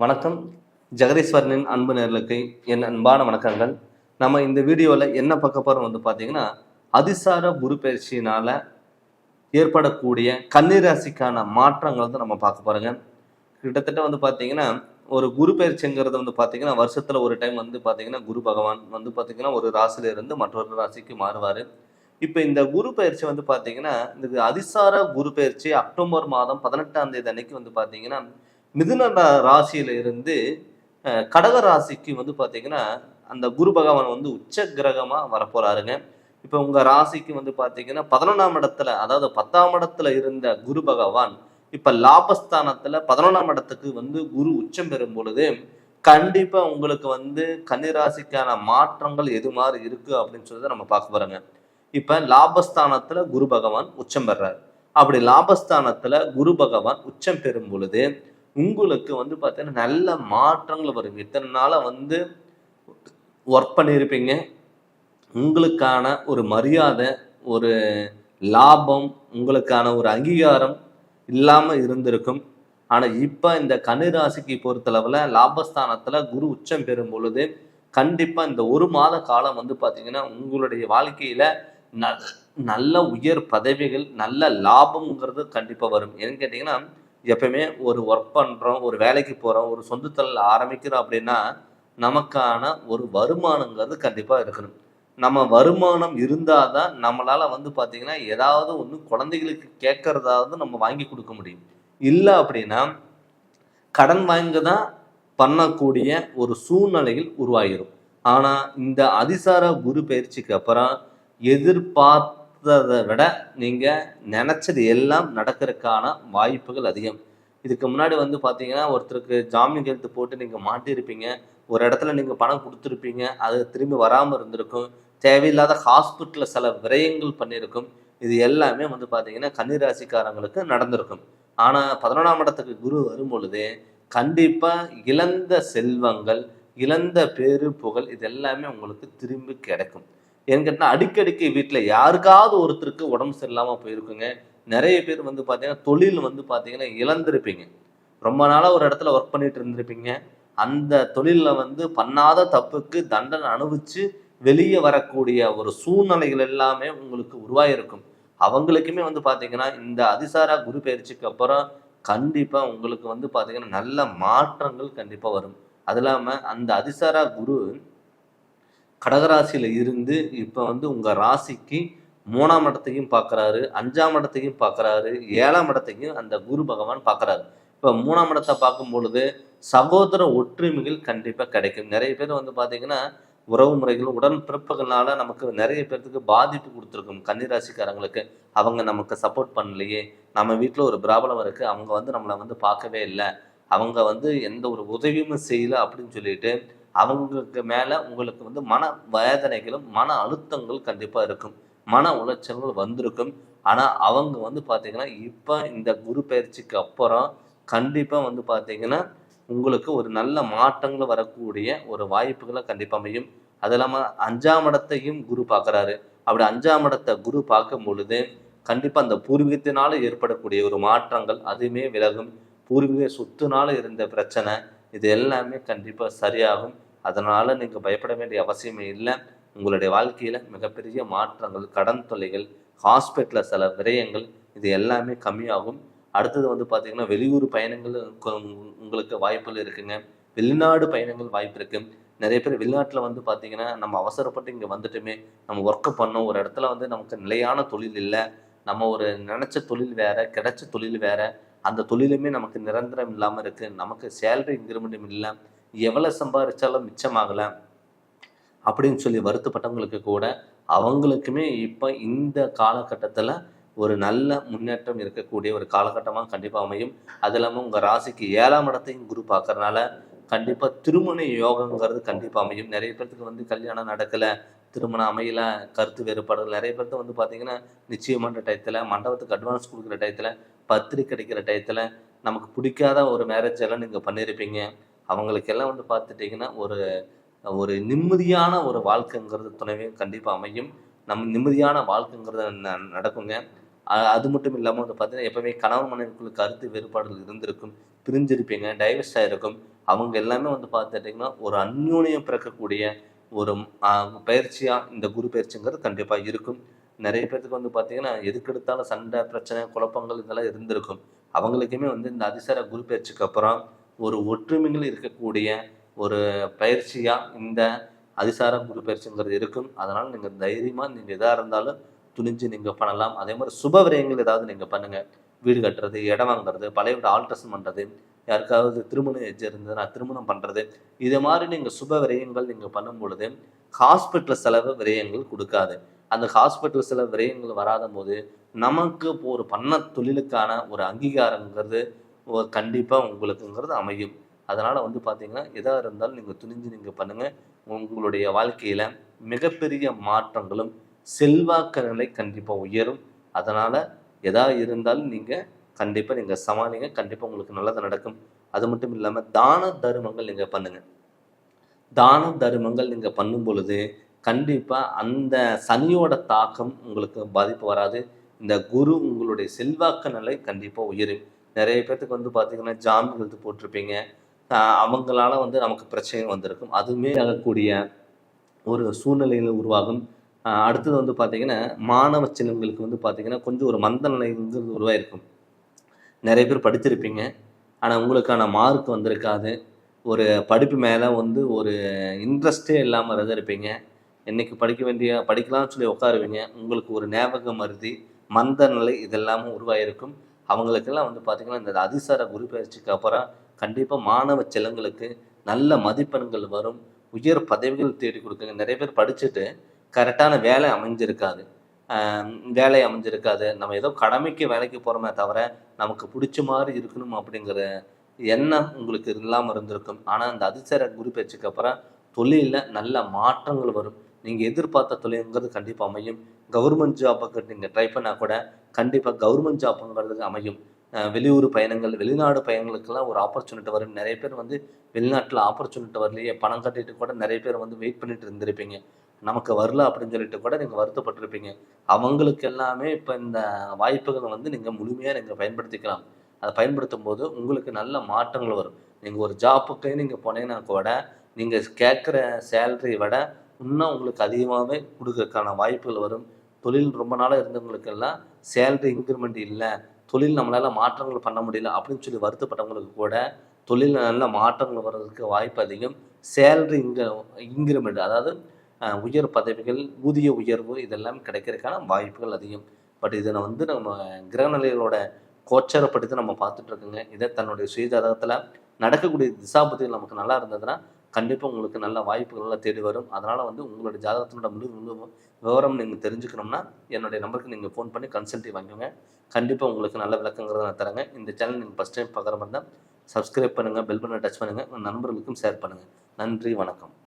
வணக்கம். ஜெகதீஸ்வரனின் அன்பு நேர்களுக்கு என் அன்பான வணக்கங்கள். நம்ம இந்த வீடியோவில் என்ன பார்க்க போகிறோம் வந்து பார்த்தீங்கன்னா அதிசார குரு பயிற்சியினால் ஏற்படக்கூடிய கன்னிராசிக்கான மாற்றங்கள் வந்து நம்ம பார்க்க போகிறோங்க கிட்டத்தட்ட வந்து பார்த்தீங்கன்னா ஒரு குரு பயிற்சிங்கிறது வந்து பார்த்தீங்கன்னா வருஷத்தில் ஒரு டைம் வந்து பார்த்தீங்கன்னா குரு பகவான் வந்து பார்த்தீங்கன்னா ஒரு ராசியில இருந்து மற்றொரு ராசிக்கு மாறுவார். இப்போ இந்த குரு பயிற்சி வந்து பார்த்தீங்கன்னா இந்த அதிசார குரு பயிற்சி அக்டோபர் மாதம் பதினெட்டாம் தேதி அன்னைக்கு வந்து பார்த்தீங்கன்னா மிதுன ராசியில இருந்து கடக ராசிக்கு வந்து பார்த்தீங்கன்னா அந்த குரு பகவான் வந்து உச்ச கிரகமாக வரப்போறாருங்க. இப்போ உங்க ராசிக்கு வந்து பார்த்தீங்கன்னா பதினொன்றாம் இடத்துல அதாவது பத்தாம் இடத்துல இருந்த குரு பகவான் இப்போ லாபஸ்தானத்துல பதினொன்றாம் இடத்துக்கு வந்து குரு உச்சம் பெறும் பொழுது கண்டிப்பா உங்களுக்கு வந்து கன்னிராசிக்கான மாற்றங்கள் எது மாதிரி இருக்கு அப்படின்னு சொல்லி நம்ம பார்க்க போறோங்க. இப்ப லாபஸ்தானத்துல குரு பகவான் உச்சம் பெறார். அப்படி லாபஸ்தானத்துல குரு பகவான் உச்சம் பெறும் பொழுது உங்களுக்கு வந்து பார்த்தீங்கன்னா நல்ல மாற்றங்கள் வரும். இத்தனை நாளாக வந்து ஒர்க் பண்ணியிருப்பீங்க. உங்களுக்கான ஒரு மரியாதை ஒரு லாபம் உங்களுக்கான ஒரு அங்கீகாரம் இல்லாமல் இருந்திருக்கும். ஆனால் இப்போ இந்த கன்னிராசிக்கு பொறுத்தளவில் லாபஸ்தானத்தில் குரு உச்சம் பெறும் பொழுது கண்டிப்பாக இந்த ஒரு மாத காலம் வந்து பார்த்திங்கன்னா உங்களுடைய வாழ்க்கையில் ந- நல்ல உயர் பதவிகள் நல்ல லாபம்ங்கிறது கண்டிப்பாக வரும். ஏன்னு கேட்டிங்கன்னா எப்பயுமே ஒரு ஒர்க் பண்ணுறோம் ஒரு வேலைக்கு போகிறோம் ஒரு சொந்த தொழில் ஆரம்பிக்கிறோம் அப்படின்னா நமக்கான ஒரு வருமானங்கிறது கண்டிப்பாக இருக்கணும். நம்ம வருமானம் இருந்தால் தான் நம்மளால் வந்து பார்த்திங்கன்னா ஏதாவது ஒன்று குழந்தைகளுக்கு கேட்கறதாவது நம்ம வாங்கி கொடுக்க முடியும். இல்லை அப்படின்னா கடன் வாங்கி தான் பண்ணக்கூடிய ஒரு சூழ்நிலையில் உருவாகிடும் ஆனால் இந்த அதிசார குரு பயிற்சிக்கு அப்புறம் பார்த்ததை விட நீங்கள் நினச்சது எல்லாம் நடக்கிறதுக்கான வாய்ப்புகள் அதிகம். இதுக்கு முன்னாடி வந்து பார்த்தீங்கன்னா ஒருத்தருக்கு ஜாமீன் கையெழுத்து போட்டு நீங்கள் மாட்டியிருப்பீங்க. ஒரு இடத்துல நீங்கள் பணம் கொடுத்துருப்பீங்க. அது திரும்பி வராமல் இருந்திருக்கும். தேவையில்லாத ஹாஸ்பிட்டலில் சில விரயங்கள் பண்ணியிருக்கும். இது எல்லாமே வந்து பார்த்தீங்கன்னா கன்னிராசிக்காரங்களுக்கு நடந்திருக்கும். ஆனால் பதினொன்றாம் இடத்துக்கு குரு வரும் கண்டிப்பாக இழந்த செல்வங்கள் இழந்த பேரு புகழ் இது எல்லாமே உங்களுக்கு திரும்பி கிடைக்கும். ஏன்னு கேட்டா அடிக்கடிக்கு வீட்டில் யாருக்காவது ஒருத்தருக்கு உடம்பு சரியில்லாமல் போயிருக்குங்க. நிறைய பேர் வந்து பார்த்தீங்கன்னா தொழில் வந்து பார்த்தீங்கன்னா இழந்திருப்பீங்க. ரொம்ப நாளாக ஒரு இடத்துல ஒர்க் பண்ணிட்டு இருந்திருப்பீங்க. அந்த தொழிலில் வந்து பண்ணாத தப்புக்கு தண்டனை அனுபவிச்சு வெளியே வரக்கூடிய ஒரு சூழ்நிலைகள் எல்லாமே உங்களுக்கு உருவாயிருக்கும். அவங்களுக்குமே வந்து பார்த்தீங்கன்னா இந்த அதிசாரா குரு பயிற்சிக்கு அப்புறம் கண்டிப்பாக உங்களுக்கு வந்து பார்த்தீங்கன்னா நல்ல மாற்றங்கள் கண்டிப்பாக வரும். அது இல்லாமல் அந்த அதிசாரா குரு கடகராசியில் இருந்து இப்போ வந்து உங்கள் ராசிக்கு மூணாம் இடத்தையும் பார்க்குறாரு அஞ்சாம் இடத்தையும் பார்க்குறாரு ஏழாம் இடத்தையும் அந்த குரு பகவான் பார்க்கறாரு இப்போ மூணாம் இடத்தை பார்க்கும் பொழுது சகோதர ஒற்றுமைகள் கண்டிப்பாக கிடைக்கும். நிறைய பேர் வந்து பார்த்தீங்கன்னா உறவு முறைகள் உடன் பிறப்புகள்னால நமக்கு நிறைய பேர்த்துக்கு பாதிப்பு கொடுத்துருக்கும் கன்னிராசிக்காரங்களுக்கு. அவங்க நமக்கு சப்போர்ட் பண்ணலையே. நம்ம வீட்டில் ஒரு பிராபலம் இருக்குது அவங்க வந்து நம்மளை வந்து பார்க்கவே இல்லை. அவங்க வந்து எந்த ஒரு உதவியும் செய்யலை அப்படின்னு சொல்லிட்டு அவங்களுக்கு மேலே உங்களுக்கு வந்து மன வேதனைகளும் மன அழுத்தங்கள் கண்டிப்பாக இருக்கும். மன உளைச்சல்கள் வந்திருக்கும். ஆனால் அவங்க வந்து பார்த்திங்கன்னா இப்போ இந்த குரு பயிற்சிக்கு அப்புறம் கண்டிப்பாக வந்து பார்த்திங்கன்னா உங்களுக்கு ஒரு நல்ல மாற்றங்கள் வரக்கூடிய ஒரு வாய்ப்புகளை கண்டிப்பாக அமையும். அது இல்லாமல் அஞ்சாம் இடத்தையும் குரு பார்க்குறாரு அப்படி அஞ்சாம் இடத்தை குரு பார்க்கும் பொழுது கண்டிப்பாக அந்த பூர்வீகத்தினால ஏற்படக்கூடிய ஒரு மாற்றங்கள் அதுவுமே விலகும். பூர்வீக சொத்துனால இருந்த பிரச்சனை இது எல்லாமே கண்டிப்பாக சரியாகும். அதனால் நீங்கள் பயப்பட வேண்டிய அவசியமே இல்லை. உங்களுடைய வாழ்க்கையில் மிகப்பெரிய மாற்றங்கள் கடன் தொல்லைகள் ஹாஸ்பிட்டலில் சில விரயங்கள் இது எல்லாமே கம்மியாகும். அடுத்தது வந்து பார்த்திங்கன்னா வெளியூர் பயணங்கள் உங்களுக்கு வாய்ப்புகள் இருக்குங்க. வெளிநாடு பயணங்கள் வாய்ப்பு இருக்குது நிறைய பேர் வெளிநாட்டில் வந்து பார்த்திங்கன்னா நம்ம அவசரப்பட்டு இங்கே வந்துட்டுமே. நம்ம ஒர்க்கு பண்ணோம். ஒரு இடத்துல வந்து நமக்கு நிலையான தொழில் இல்லை. நம்ம ஒரு நினச்ச தொழில் வேறு கிடைச்ச தொழில் வேறு. அந்த தொழிலுமே நமக்கு நிரந்தரம் இல்லாமல் இருக்கு. நமக்கு சேலரி இன்க்ரிமெண்ட்டும் இல்லை. எவ்வளவு சம்பாதிச்சாலும் மிச்சமாகலை அப்படின்னு சொல்லி வருத்தப்பட்டவங்களுக்கு கூட அவங்களுக்குமே இப்போ இந்த காலகட்டத்தில் ஒரு நல்ல முன்னேற்றம் இருக்கக்கூடிய ஒரு காலகட்டமாக கண்டிப்பாக அமையும். அது இல்லாமல் உங்கள் ராசிக்கு ஏழாம் இடத்தையும் குரு பார்க்கறனால கண்டிப்பாக திருமண யோகங்கிறது கண்டிப்பாக அமையும். நிறைய பேர்த்துக்கு வந்து கல்யாணம் நடக்கலை திருமணம் அமையல கருத்து வேறுபாடுகள் நிறைய பேர்த்து வந்து பார்த்தீங்கன்னா நிச்சயமான டயத்தில் மண்டபத்துக்கு அட்வான்ஸ் கொடுக்குற டயத்தில் பத்திரிக்கை கிடைக்கிற டயத்தில் நமக்கு பிடிக்காத ஒரு மேரேஜ் எல்லாம் நீங்கள் பண்ணியிருப்பீங்க அவங்களுக்கெல்லாம் வந்து பார்த்துட்டிங்கன்னா ஒரு ஒரு நிம்மதியான ஒரு வாழ்க்கைங்கிறது துணைவையும் கண்டிப்பாக அமையும். நம்ம நிம்மதியான வாழ்க்கைங்கிறது ந- நடக்குங்க. அது மட்டும் இல்லாமல் வந்து பார்த்தீங்கன்னா எப்பவுமே கணவன் மனைவிக்குள்ள கருத்து வேறுபாடுகள் இருந்திருக்கும் பிரிஞ்சிருப்பீங்க டைவர்ஸ் ஆகிருக்கும் அவங்க எல்லாமே வந்து பார்த்துட்டிங்கன்னா ஒரு அந்யோன்யம் பிறக்கக்கூடிய ஒரு பயிற்சியாக இந்த குரு பயிற்சிங்கிறது கண்டிப்பாக இருக்கும். நிறைய பேர்த்துக்கு வந்து பார்த்தீங்கன்னா எதுக்கெடுத்தாலும் சண்டை பிரச்சனை குழப்பங்கள் இதெல்லாம் இருந்திருக்கும். அவங்களுக்குமே வந்து இந்த அதிசார குரு பயிற்சிக்கு அப்புறம் ஒரு ஒற்றுமைகள் இருக்கக்கூடிய ஒரு பயிற்சியாக இந்த அதிசார குரு பயிற்சிங்கிறது இருக்கும். அதனால் நீங்கள் தைரியமாக நீங்கள் எதாக இருந்தாலும் துணிஞ்சு நீங்கள் பண்ணலாம். அதே மாதிரி சுப விரயங்கள் ஏதாவது நீங்கள் பண்ணுங்கள் வீடு கட்டுறது இடம் வாங்குறது பழைய வீடு ஆல்ட்ரேஷன் பண்ணுறது யாருக்காவது திருமணம் எஜ்ஜி இருந்ததுன்னா திருமணம் பண்ணுறது இது மாதிரி நீங்கள் சுப விரயங்கள் நீங்கள் பண்ணும் பொழுது ஹாஸ்பிட்டல் செலவு விரயங்கள் கொடுக்காது. அந்த ஹாஸ்பிட்டல் சில விரயங்கள் வராத போது நமக்கு இப்போ ஒரு பண்ண தொழிலுக்கான ஒரு அங்கீகாரங்கிறது கண்டிப்பாக உங்களுக்குங்கிறது அமையும். அதனால் வந்து பார்த்தீங்கன்னா எதாக இருந்தாலும் நீங்கள் துணிஞ்சு நீங்கள் பண்ணுங்கள் உங்களுடைய வாழ்க்கையில் மிகப்பெரிய மாற்றங்களும் செல்வாக்க நிலை கண்டிப்பாக உயரும். அதனால் எதா இருந்தாலும் நீங்கள் கண்டிப்பாக நீங்கள் சமாளிங்க. கண்டிப்பாக உங்களுக்கு நல்லது நடக்கும். அது மட்டும் இல்லாமல் தான தருமங்கள் நீங்கள் பண்ணுங்கள் தான தருமங்கள் நீங்கள் பண்ணும் பொழுது கண்டிப்பாக அந்த சனியோட தாக்கம் உங்களுக்கு பாதிப்பு வராது. இந்த குரு உங்களுடைய செல்வாக்க நிலை கண்டிப்பாக உயரும். நிறைய பேர்த்துக்கு வந்து பார்த்தீங்கன்னா ஜாமீன் எழுத்து போட்டிருப்பீங்க. அவங்களால வந்து நமக்கு பிரச்சனை வந்திருக்கும். அதுவுமே ஆகக்கூடிய ஒரு சூழ்நிலையில் உருவாகும். அடுத்தது வந்து பார்த்திங்கன்னா மாணவ சின்னங்களுக்கு வந்து பார்த்திங்கன்னா கொஞ்சம் ஒரு மந்த நிலைங்கிறது உருவாயிருக்கும். நிறைய பேர் படித்திருப்பீங்க. ஆனால் உங்களுக்கான மார்க் வந்திருக்காது. ஒரு படிப்பு மேலே வந்து ஒரு இன்ட்ரெஸ்டே இல்லாமல் இருப்பீங்க இன்றைக்கி படிக்க வேண்டிய படிக்கலாம்னு சொல்லி உட்காருவீங்க. உங்களுக்கு ஒரு ஞாபகம் மருதி மந்த நிலை இதெல்லாமும் உருவாயிருக்கும். அவங்களுக்கெல்லாம் வந்து பார்த்திங்கன்னா இந்த அதிசார குரு பயிற்சிக்கு அப்புறம் கண்டிப்பாக மாணவ செலங்களுக்கு நல்ல மதிப்பெண்கள் வரும். உயர் பதவிகள் தேடி கொடுக்குங்க. நிறைய பேர் படிச்சுட்டு கரெக்டான வேலை அமைஞ்சிருக்காது. வேலை அமைஞ்சிருக்காது. நம்ம ஏதோ கடமைக்கு வேலைக்கு போகிறோமே தவிர நமக்கு பிடிச்ச மாதிரி இருக்கணும் அப்படிங்கிற எண்ணம் உங்களுக்கு இல்லாமல் இருந்திருக்கும். ஆனால் அந்த அதிசார குரு பயிற்சிக்கு அப்புறம் தொழிலில் நல்ல மாற்றங்கள் வரும். நீங்கள் எதிர்பார்த்த தொழிலுங்கிறது கண்டிப்பாக அமையும். கவர்மெண்ட் ஜாப்புக்கு நீங்கள் ட்ரை பண்ணால் கூட கண்டிப்பாக கவர்மெண்ட் ஜாப்புங்கிறது அமையும். வெளியூர் பயணங்கள் வெளிநாடு பயணங்களுக்கெல்லாம் ஒரு ஆப்பர்ச்சுனிட்டி வரும் நிறைய பேர் வந்து வெளிநாட்டில் ஆப்பர்ச்சுனிட்டி வரலையே பணம் கட்டிட்டு கூட நிறைய பேர் வந்து வெயிட் பண்ணிட்டு இருந்திருப்பீங்க. நமக்கு வரல அப்படின்னு சொல்லிட்டு கூட நீங்கள் வருத்தப்பட்டிருப்பீங்க. அவங்களுக்கு எல்லாமே இப்போ இந்த வாய்ப்புகளை வந்து நீங்கள் முழுமையாக நீங்கள் பயன்படுத்திக்கலாம். அதை பயன்படுத்தும் போது உங்களுக்கு நல்ல மாற்றங்கள் வரும். நீங்கள் ஒரு ஜாப்புக்கே நீங்கள் போனீங்கன்னா கூட நீங்கள் கேட்குற சேலரி விட இன்னும் உங்களுக்கு அதிகமாகவே கொடுக்கறதுக்கான வாய்ப்புகள் வரும். தொழில் ரொம்ப நாளாக இருந்தவங்களுக்கெல்லாம் சேலரி இன்க்ரிமெண்ட் இல்லை. தொழில் நம்மளால் மாற்றங்கள் பண்ண முடியல அப்படின்னு சொல்லி வருத்தப்பட்டவங்களுக்கு கூட தொழிலில் நல்ல மாற்றங்கள் வர்றதுக்கு வாய்ப்பு அதிகம். சேலரி இங்க இன்க்ரிமெண்ட் அதாவது உயர் பதவிகள் ஊதிய உயர்வு இதெல்லாம் கிடைக்கிறதுக்கான வாய்ப்புகள் அதிகம். பட் இதை வந்து நம்ம கிரகநிலைகளோட கோச்சரப்படுத்தி நம்ம பார்த்துட்ருக்கோங்க இதை தன்னுடைய சுயஜாதகத்தில் நடக்கக்கூடிய திசாபதிகள் நமக்கு நல்லா இருந்ததுன்னா கண்டிப்பாக உங்களுக்கு நல்ல வாய்ப்புகள் நல்லா தேடி வரும். அதனால் வந்து உங்களுடைய ஜாதகத்தினோட முழு முழு விவரம் நீங்கள் தெரிஞ்சுக்கணும்னா என்னுடைய நம்பருக்கு நீங்கள் ஃபோன் பண்ணி கன்சல்ட்டி வாங்கிக்கோங்க. கண்டிப்பாக உங்களுக்கு நல்ல விளக்கங்கிறத நான் தரேங்க. இந்த சேனல் நீங்கள் ஃபஸ்ட் டைம் பார்க்குற மாதிரி தான் சப்ஸ்கிரைப் பண்ணுங்கள் பெல் பண்ண டச் பண்ணுங்கள் உங்கள் நண்பர்களுக்கும் ஷேர் பண்ணுங்கள் நன்றி வணக்கம்.